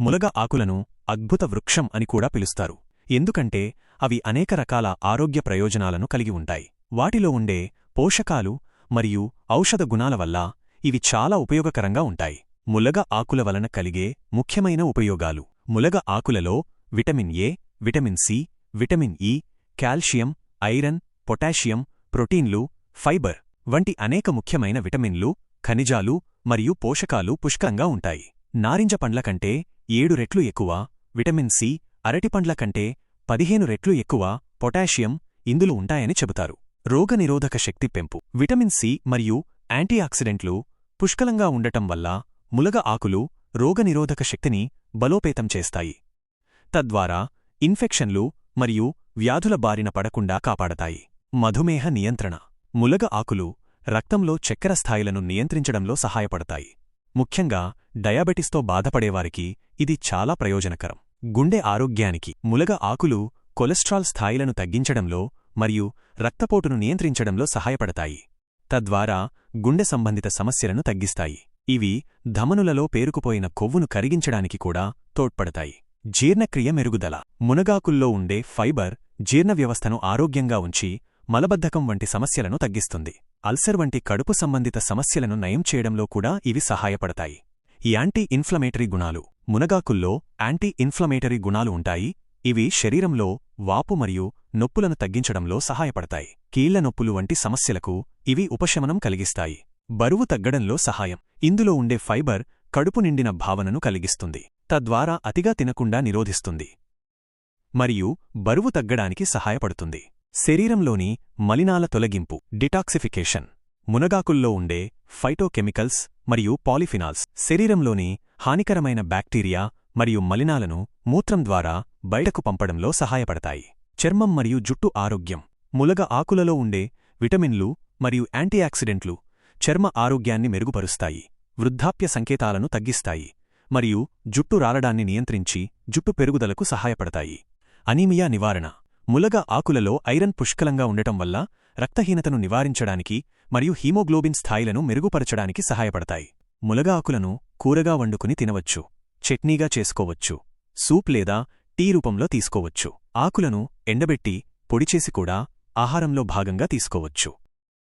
ములగ ఆకులను అద్భుత వృక్షం అని కూడా పిలుస్తారు. ఎందుకంటే అవి అనేక రకాల ఆరోగ్య ప్రయోజనాలను కలిగి ఉంటాయి. వాటిలో ఉండే పోషకాలు మరియు ఔషధ గుణాల వల్ల ఇవి చాలా ఉపయోగకరంగా ఉంటాయి. ములగ ఆకుల వలన కలిగే ముఖ్యమైన ఉపయోగాలు. ములగ ఆకులలో vitamin A vitamin C vitamin E calcium iron potassium ప్రోటీన్లు ఫైబర్ వంటి అనేక ముఖ్యమైన విటమిన్లు ఖనిజాలు మరియు పోషకాలు పుష్కలంగా ఉంటాయి. నారింజ పండ్ల కంటే ఏడు రెట్లు ఎక్కువ విటమిన్ సి అరటిపండ్ల కంటే పదిహేను రెట్లు ఎక్కువ పొటాషియం ఇందులో ఉంటాయని చెబుతారు. రోగనిరోధక శక్తి పెంపు. విటమిన్ సి మరియు యాంటీఆక్సిడెంట్లు పుష్కలంగా ఉండటం వల్ల ములగ ఆకులు రోగనిరోధక శక్తిని బలోపేతం చేస్తాయి. తద్వారా ఇన్ఫెక్షన్లు మరియు వ్యాధుల బారిన పడకుండా కాపాడతాయి. మధుమేహ నియంత్రణ. ములగ ఆకులు రక్తంలో చక్కెర స్థాయిలను నియంత్రించడంలో సహాయపడతాయి. ముఖ్యంగా డయాబెటిస్తో బాధపడేవారికి ఇది చాలా ప్రయోజనకరం. గుండె ఆరోగ్యానికి ములగ ఆకులు కొలెస్ట్రాల్ స్థాయిలను తగ్గించడంలో మరియు రక్తపోటును నియంత్రించడంలో సహాయపడతాయి. తద్వారా గుండె సంబంధిత సమస్యలను తగ్గిస్తాయి. ఇవి ధమనులలో పేరుకుపోయిన కొవ్వును కరిగించడానికి కూడా తోడ్పడతాయి. జీర్ణక్రియ మెరుగుదల. మునగాకుల్లో ఉండే ఫైబర్ జీర్ణ వ్యవస్థను ఆరోగ్యంగా ఉంచి మలబద్ధకం వంటి సమస్యలను తగ్గిస్తుంది. అల్సర్ వంటి కడుపు సంబంధిత సమస్యలను నయం చేయడంలో కూడా ఇవి సహాయపడతాయి. ఈ యాంటీ ఇన్ఫ్లమేటరీ గుణాలు మునగాకుల్లో యాంటీ ఇన్ఫ్లమేటరీ గుణాలు ఉంటాయి. ఇవి శరీరంలో వాపు మరియు నొప్పులను తగ్గించడంలో సహాయపడతాయి. కీళ్ళ నొప్పులు వంటి సమస్యలకు ఇవి ఉపశమనం కలిగిస్తాయి. బరువు తగ్గడంలో సహాయం. ఇందులో ఉండే ఫైబర్ కడుపు నిండిన భావనను కలిగిస్తుంది. తద్వారా అతిగా తినకుండా నిరోధిస్తుంది. మరియు బరువు తగ్గడానికి సహాయపడుతుంది. శరీరంలోని మలినాల తొలగింపు డిటాక్సిఫికేషన్ మునగాకుల్లో ఉండే ఫైటోకెమికల్స్ మరియు పాలిఫినాల్స్ శరీరంలోని హానికరమైన బ్యాక్టీరియా మరియు మలినాలను మూత్రం ద్వారా బయటకు పంపడంలో సహాయపడతాయి. చర్మం మరియు జుట్టు ఆరోగ్యం ములగ ఆకులలో ఉండే విటమిన్లు మరియు యాంటీయాక్సిడెంట్లు చర్మ ఆరోగ్యాన్ని మెరుగుపరుస్తాయి వృద్ధాప్య సంకేతాలను తగ్గిస్తాయి మరియు జుట్టు రాలడాన్ని నియంత్రించి జుట్టు పెరుగుదలకు సహాయపడతాయి. అనీమియా నివారణ ములగ ఆకులలో ఐరన్ పుష్కలంగా ఉండటం వల్ల రక్తహీనతను నివారించడానికి మరియు హీమోగ్లోబిన్ స్థాయిలను మెరుగుపరచడానికి సహాయపడతాయి. ములగ ఆకులను కూరగా వండుకుని తినవచ్చు చట్నీగా చేసుకోవచ్చు సూప్ లేదా టీ రూపంలో తీసుకోవచ్చు. ఆకులను ఎండబెట్టి పొడిచేసి కూడా ఆహారంలో భాగంగా తీసుకోవచ్చు.